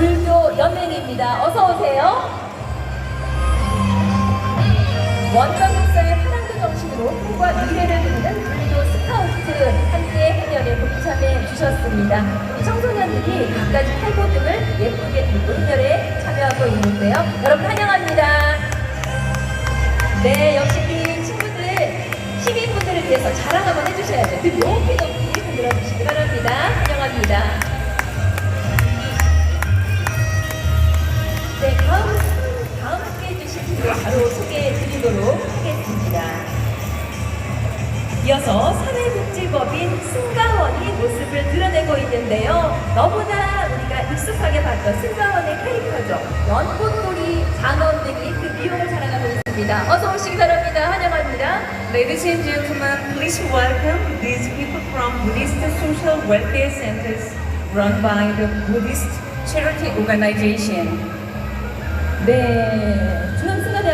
불교 연맹입니다. 어서 오세요. 원전 목사의 파랑도 정신으로 꿈과 미래를 그리는 불교 스카우트 함께 행렬에 동참해 주셨습니다. 우리 청소년들이 갖가지 팔보 등을 예쁘게 들고 행렬에 참여하고 있는데요. 여러분 환영합니다. 네, 역시 이 친구들, 시민분들을 위해서 자랑 한번 해주셔야죠. 등 높이 높이 드리도록 하겠습니다. 이어서 사회복지법인 승가원이 모습을 드러내고 있는데요. 너무나 우리가 익숙하게 봤던 승가원의 캐릭터죠. 연꽃놀이 장원 등이 그 미용을 자랑하고 있습니다. 어서 오시기 바랍니다. 환영합니다. Ladies and gentlemen, please welcome these people from Buddhist Social Welfare Centers run by the Buddhist Charity Organization. 네,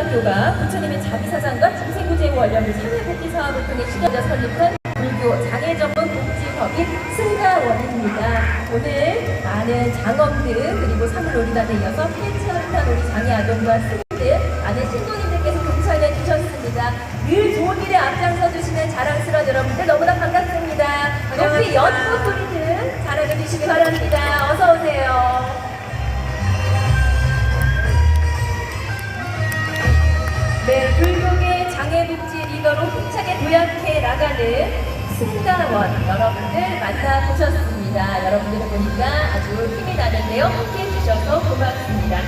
중앙승가대학교가 부처님의 자비사상과 중생구제고 관련된 사회복지 사업을 통해 시작자 설립한 불교 장애 전문 복지법인 승가원입니다. 오늘 많은 장엄들 그리고 사물놀이단에 이어서 폐체혈탄 우리 장애 아동과 스님들 많은 신도님들께서 동참해 주셨습니다. 늘 좋은 일에 앞장서 주시는 자랑스러운 여러분들 너무나 반갑습니다. 높이 연꽃 소리들 자랑해 주시기 바랍니다. 어서 오세요. 네, 불교계 장애복지 리더로 힘차게 도약해 나가는 승가원 여러분들 만나보셨습니다. 여러분들을 보니까 아주 힘이 나는데요. 함께 해주셔서 고맙습니다.